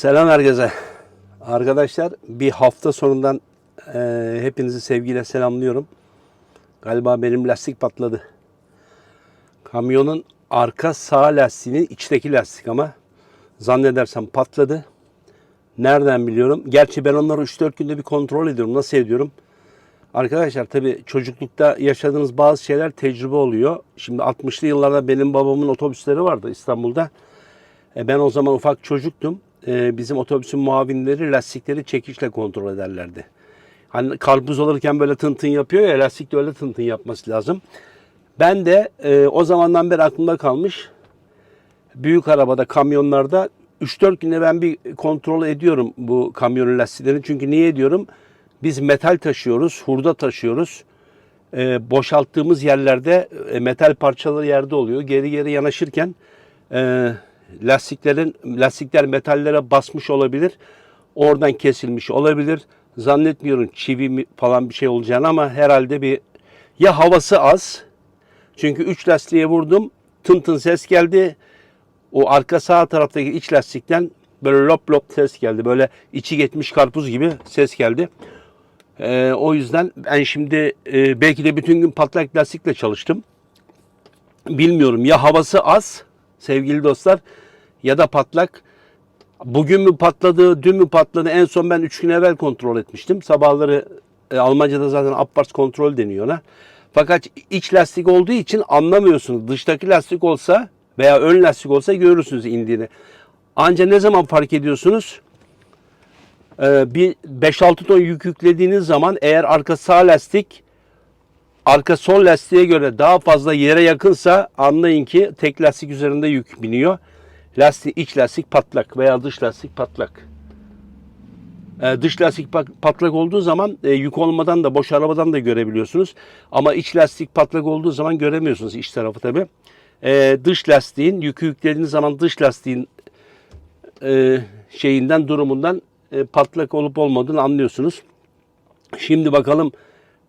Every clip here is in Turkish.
Selam herkese. Arkadaşlar bir hafta sonundan e, hepinizi sevgiyle selamlıyorum. Galiba benim lastik patladı. Kamyonun arka sağ lastiğinin içteki lastik ama zannedersem patladı. Nereden biliyorum? Gerçi ben onları 3-4 günde bir kontrol ediyorum. Nasıl ediyorum? Arkadaşlar tabii çocuklukta yaşadığınız bazı şeyler tecrübe oluyor. Şimdi 60'lı yıllarda benim babamın otobüsleri vardı İstanbul'da. E, ben o zaman ufak çocuktum. E, bizim otobüsün muavinleri lastikleri çekişle kontrol ederlerdi. Hani karpuz alırken böyle tın tın yapıyor ya lastik de öyle tın tın yapması lazım. Ben de e, o zamandan beri aklımda kalmış. Büyük arabada, kamyonlarda 3-4 günde ben bir kontrol ediyorum bu kamyonun lastiklerini. Çünkü niye ediyorum? Biz metal taşıyoruz, hurda taşıyoruz. E, boşalttığımız yerlerde e, metal parçaları yerde oluyor. Geri geri yanaşırken e, lastiklerin lastikler metallere basmış olabilir. Oradan kesilmiş olabilir. Zannetmiyorum çivi falan bir şey olacağını ama herhalde bir ya havası az. Çünkü 3 lastiğe vurdum. Tın tın ses geldi. O arka sağ taraftaki iç lastikten böyle lop lop ses geldi. Böyle içi geçmiş karpuz gibi ses geldi. Ee, o yüzden ben şimdi e, belki de bütün gün patlak lastikle çalıştım. Bilmiyorum ya havası az sevgili dostlar ya da patlak. Bugün mü patladı, dün mü patladı? En son ben 3 gün evvel kontrol etmiştim. Sabahları e, Almanca'da zaten Abwärts kontrol deniyor ona. Fakat iç lastik olduğu için anlamıyorsunuz. Dıştaki lastik olsa veya ön lastik olsa görürsünüz indiğini. Anca ne zaman fark ediyorsunuz? Ee, bir 5-6 ton yük yüklediğiniz zaman eğer arka sağ lastik arka sol lastiğe göre daha fazla yere yakınsa anlayın ki tek lastik üzerinde yük biniyor. Lastik iç lastik patlak veya dış lastik patlak. Ee, dış lastik pat- patlak olduğu zaman e, yük olmadan da boş arabadan da görebiliyorsunuz. Ama iç lastik patlak olduğu zaman göremiyorsunuz iç tarafı tabi. dış lastiğin yükü yüklediğiniz zaman dış lastiğin e, şeyinden durumundan e, patlak olup olmadığını anlıyorsunuz. Şimdi bakalım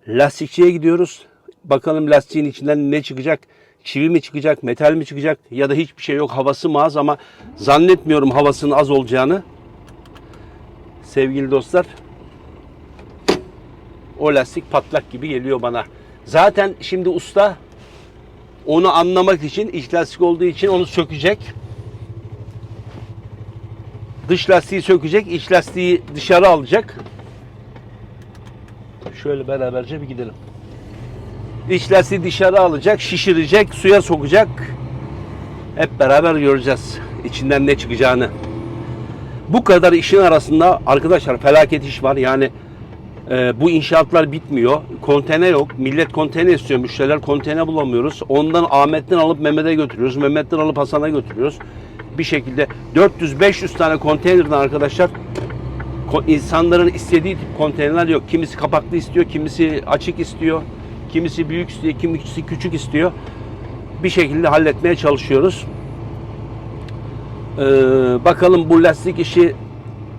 lastikçiye gidiyoruz. Bakalım lastiğin içinden ne çıkacak? Çivi mi çıkacak, metal mi çıkacak ya da hiçbir şey yok. Havası mı az ama zannetmiyorum havasının az olacağını. Sevgili dostlar. O lastik patlak gibi geliyor bana. Zaten şimdi usta onu anlamak için iç lastik olduğu için onu sökecek. Dış lastiği sökecek, iç lastiği dışarı alacak. Şöyle beraberce bir gidelim. İç lastiği dışarı alacak, şişirecek, suya sokacak. Hep beraber göreceğiz içinden ne çıkacağını. Bu kadar işin arasında arkadaşlar felaket iş var. Yani e, bu inşaatlar bitmiyor. Konteyner yok. Millet konteyner istiyor. Müşteriler konteyner bulamıyoruz. Ondan Ahmet'ten alıp Mehmet'e götürüyoruz. Mehmet'ten alıp Hasan'a götürüyoruz. Bir şekilde 400-500 tane konteynerden arkadaşlar insanların istediği tip konteynerler yok. Kimisi kapaklı istiyor, kimisi açık istiyor, kimisi büyük istiyor, kimisi küçük istiyor. Bir şekilde halletmeye çalışıyoruz. Ee, bakalım bu lastik işi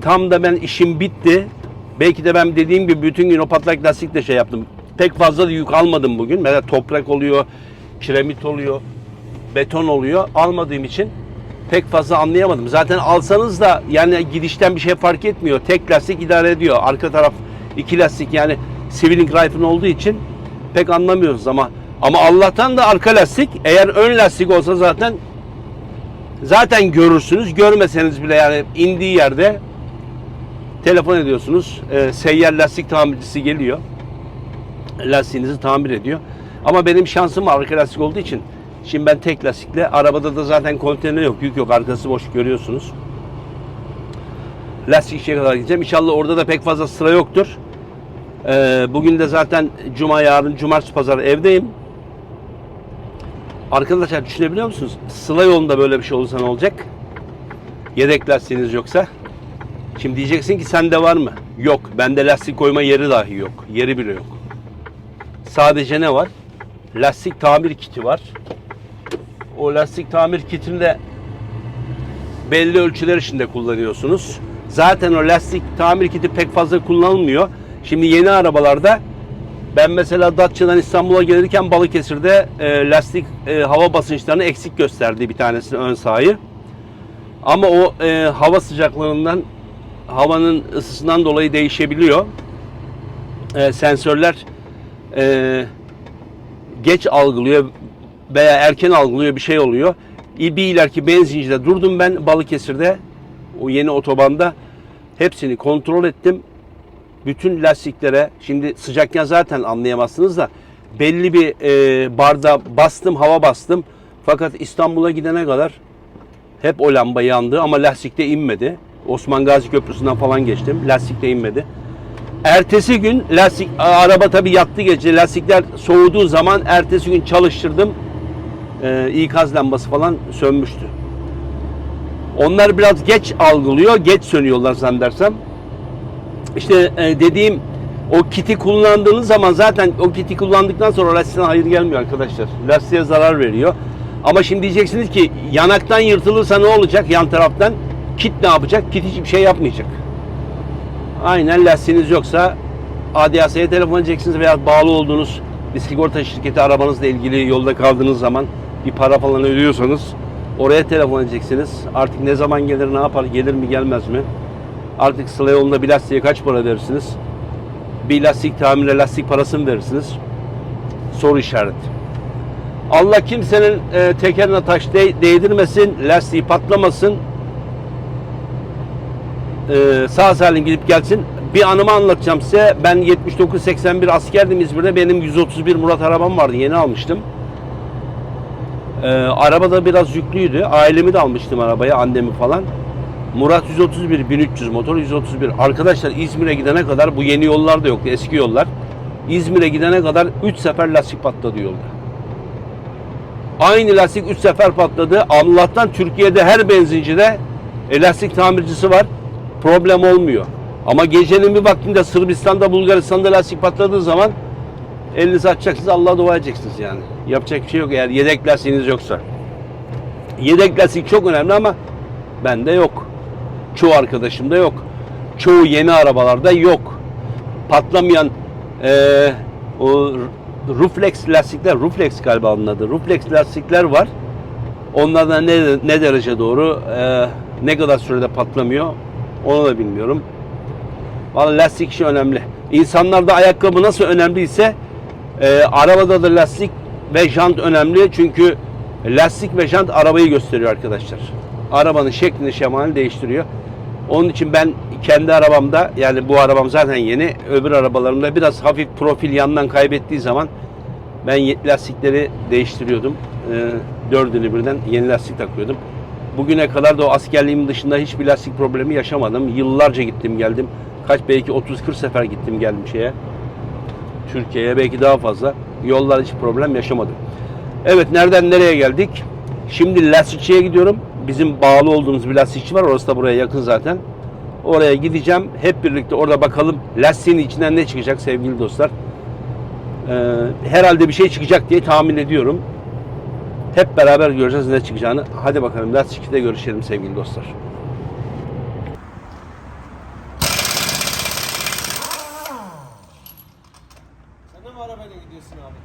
tam da ben işim bitti. Belki de ben dediğim gibi bütün gün o patlak lastikle şey yaptım. Pek fazla da yük almadım bugün. Mesela toprak oluyor, kiremit oluyor, beton oluyor. Almadığım için pek fazla anlayamadım. Zaten alsanız da yani gidişten bir şey fark etmiyor. Tek lastik idare ediyor. Arka taraf iki lastik yani Civiling Rifle'ın olduğu için pek anlamıyoruz ama ama Allah'tan da arka lastik eğer ön lastik olsa zaten zaten görürsünüz. Görmeseniz bile yani indiği yerde telefon ediyorsunuz. E, seyyar lastik tamircisi geliyor. Lastiğinizi tamir ediyor. Ama benim şansım arka lastik olduğu için şimdi ben tek lastikle arabada da zaten konteyner yok, yük yok. Arkası boş görüyorsunuz. Lastikçiye kadar gideceğim. İnşallah orada da pek fazla sıra yoktur. Ee, bugün de zaten cuma yarın cumartesi pazar evdeyim. Arkadaşlar düşünebiliyor musunuz? Sıla yolunda böyle bir şey olursa ne olacak? Yedek lastiğiniz yoksa. Şimdi diyeceksin ki sende var mı? Yok. Bende lastik koyma yeri dahi yok. Yeri bile yok. Sadece ne var? Lastik tamir kiti var. O lastik tamir kitinde belli ölçüler içinde kullanıyorsunuz. Zaten o lastik tamir kiti pek fazla kullanılmıyor. Şimdi yeni arabalarda ben mesela Datça'dan İstanbul'a gelirken Balıkesir'de e, lastik e, hava basınçlarını eksik gösterdi bir tanesinin ön sağı. Ama o e, hava sıcaklığından, havanın ısısından dolayı değişebiliyor. E, sensörler e, geç algılıyor veya erken algılıyor bir şey oluyor. Bir ileriki benzincide durdum ben Balıkesir'de o yeni otobanda hepsini kontrol ettim. Bütün lastiklere şimdi sıcakken zaten anlayamazsınız da belli bir e, barda bastım hava bastım. Fakat İstanbul'a gidene kadar hep o lamba yandı ama lastikte inmedi. Osman Gazi Köprüsü'nden falan geçtim. Lastikte inmedi. Ertesi gün lastik araba tabii yattı gece. Lastikler soğuduğu zaman ertesi gün çalıştırdım. Ee, ikaz lambası falan sönmüştü. Onlar biraz geç algılıyor, geç sönüyorlar zannedersem. İşte e, dediğim o kiti kullandığınız zaman zaten o kiti kullandıktan sonra lastiğe hayır gelmiyor arkadaşlar. Lastiğe zarar veriyor. Ama şimdi diyeceksiniz ki yanaktan yırtılırsa ne olacak yan taraftan? Kit ne yapacak? Kit hiçbir şey yapmayacak. Aynen lastiğiniz yoksa ADAS'ya telefon edeceksiniz veya bağlı olduğunuz bir sigorta şirketi arabanızla ilgili yolda kaldığınız zaman bir para falan ödüyorsanız oraya telefon edeceksiniz. Artık ne zaman gelir, ne yapar, gelir mi, gelmez mi? Artık sıla yolunda bir lastiğe kaç para verirsiniz? Bir lastik tamirine lastik parası mı verirsiniz? Soru işareti. Allah kimsenin e, tekerine taş de- değdirmesin, lastiği patlamasın. E, sağ salim gidip gelsin. Bir anımı anlatacağım size. Ben 79-81 askerdim İzmir'de. Benim 131 Murat arabam vardı. Yeni almıştım. E, araba da biraz yüklüydü. Ailemi de almıştım arabaya, annemi falan. Murat 131 1300 motor 131. Arkadaşlar İzmir'e gidene kadar bu yeni yollar da yoktu, eski yollar. İzmir'e gidene kadar 3 sefer lastik patladı yolda. Aynı lastik 3 sefer patladı. Allah'tan Türkiye'de her benzincide e, lastik tamircisi var. Problem olmuyor. Ama gecenin bir vaktinde Sırbistan'da, Bulgaristan'da lastik patladığı zaman elinizi açacaksınız, Allah'a dua edeceksiniz yani. Yapacak bir şey yok eğer yedek lastiğiniz yoksa. Yedek lastik çok önemli ama bende yok. Çoğu arkadaşımda yok. Çoğu yeni arabalarda yok. Patlamayan eee o Ruflex lastikler, Ruflex galiba onun adı. Ruflex lastikler var. Onlardan ne, ne derece doğru, eee, ne kadar sürede patlamıyor onu da bilmiyorum. Vallahi lastik işi önemli. İnsanlarda ayakkabı nasıl önemliyse eee arabada da lastik ve jant önemli. Çünkü lastik ve jant arabayı gösteriyor arkadaşlar. Arabanın şeklini şemalini değiştiriyor. Onun için ben kendi arabamda yani bu arabam zaten yeni. Öbür arabalarımda biraz hafif profil yandan kaybettiği zaman ben lastikleri değiştiriyordum. Ee, dördünü birden yeni lastik takıyordum. Bugüne kadar da o askerliğimin dışında hiçbir lastik problemi yaşamadım. Yıllarca gittim geldim. Kaç belki 30-40 sefer gittim geldim şeye. Türkiye'ye belki daha fazla. Yollar hiç problem yaşamadım. Evet nereden nereye geldik? Şimdi lastikçiye gidiyorum. Bizim bağlı olduğumuz bir lastikçi var. Orası da buraya yakın zaten. Oraya gideceğim. Hep birlikte orada bakalım lastiğin içinden ne çıkacak sevgili dostlar. Ee, herhalde bir şey çıkacak diye tahmin ediyorum. Hep beraber göreceğiz ne çıkacağını. Hadi bakalım lastikçide görüşelim sevgili dostlar. Sen de mi arabayla gidiyorsun abi?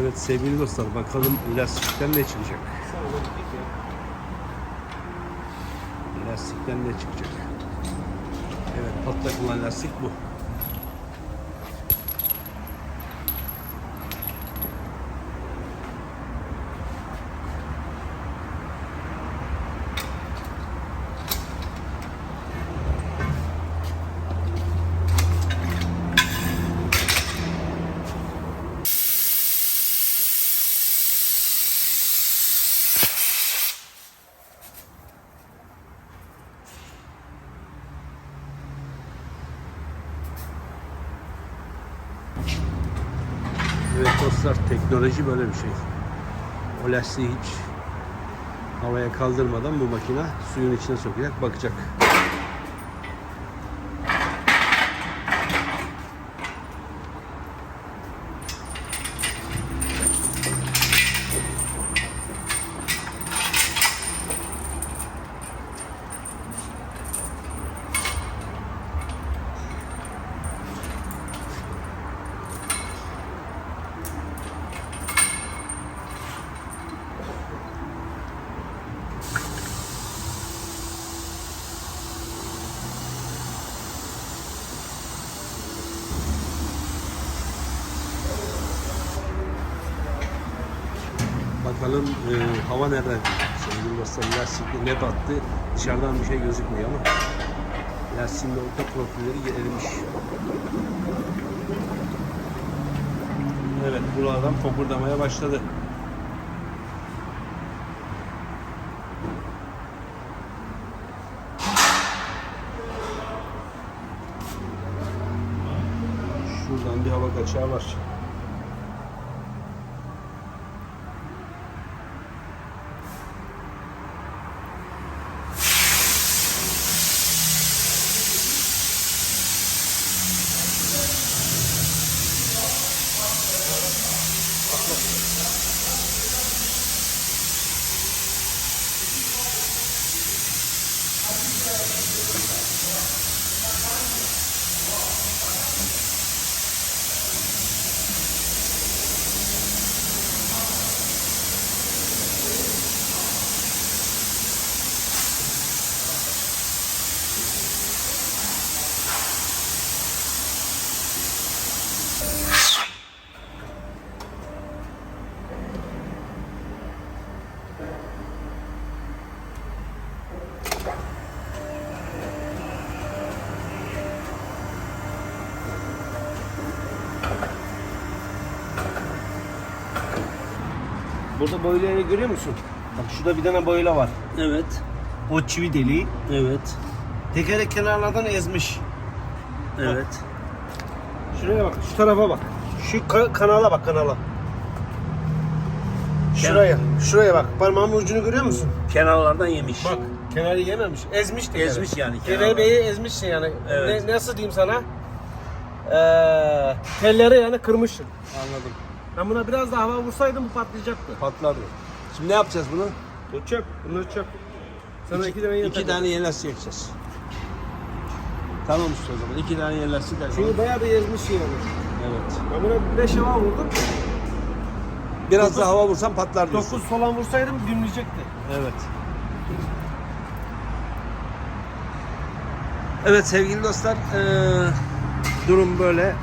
Evet sevgili dostlar bakalım lastikten ne çıkacak. Lastikten ne çıkacak? Evet patlak olan lastik bu. Dostlar teknoloji böyle bir şey. O lastiği hiç havaya kaldırmadan bu makine suyun içine sokacak bakacak. Bakalım e, hava nereden? Sevgili dostlar lastikte ne battı? Dışarıdan bir şey gözükmüyor ama lastiğin orta profilleri erimiş. Evet buradan fokurdamaya başladı. Şuradan bir hava kaçağı var. Burada boylayı görüyor musun? Bak şurada bir tane boyla var. Evet. O çivi deliği. Evet. Tekerlek kenarlardan ezmiş. Evet. Şuraya bak, şu tarafa bak. Şu ka- kanala bak kanala. Şuraya, şuraya bak. Parmağımın ucunu görüyor musun? Kenarlardan yemiş. Bak, kenarı yememiş. Ezmiş tekeri. Ezmiş yani. Kelebeği ezmişsin yani. Evet. Ne, nasıl diyeyim sana? Ee, telleri yani kırmışsın. Anladım. Ben buna biraz daha hava vursaydım bu patlayacaktı. Patladı. Şimdi ne yapacağız bunu? Bu çöp, bunlar çöp. Sana iki, tane yeni İki tane yeni lastik yapacağız. Tamam usta o zaman. İki tane yeni lastik yapalım. Çünkü bayağı bir ezmiş yani. Evet. Ben buna 5 hava vurdum. Biraz Dokuz- daha hava vursam patlar diyorsun. 9 falan vursaydım gümleyecekti. Evet. Evet sevgili dostlar eee, durum böyle.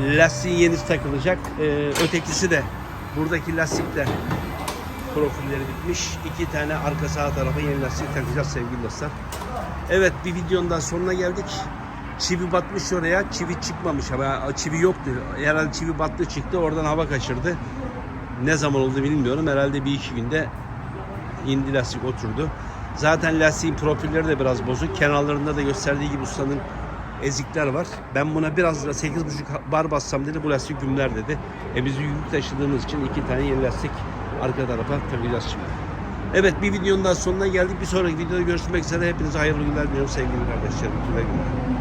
Lastiğin yenisi takılacak. Eee, ötekisi de buradaki lastik de profilleri bitmiş. İki tane arka sağ tarafa yeni lastik takacağız sevgili dostlar. Evet bir videonun daha sonuna geldik. Çivi batmış oraya. Çivi çıkmamış ama çivi yoktu. Herhalde çivi battı çıktı. Oradan hava kaçırdı. Ne zaman oldu bilmiyorum. Herhalde bir iki günde indi lastik oturdu. Zaten lastiğin profilleri de biraz bozuk. Kenarlarında da gösterdiği gibi ustanın ezikler var. Ben buna biraz da 8.5 bar bassam dedi bu lastik gümler dedi. E biz yük taşıdığımız için iki tane yeni lastik arka tarafa takacağız şimdi. Evet bir videonun daha sonuna geldik. Bir sonraki videoda görüşmek üzere. Hepinize hayırlı günler diliyorum sevgili kardeşlerim. Güle güle.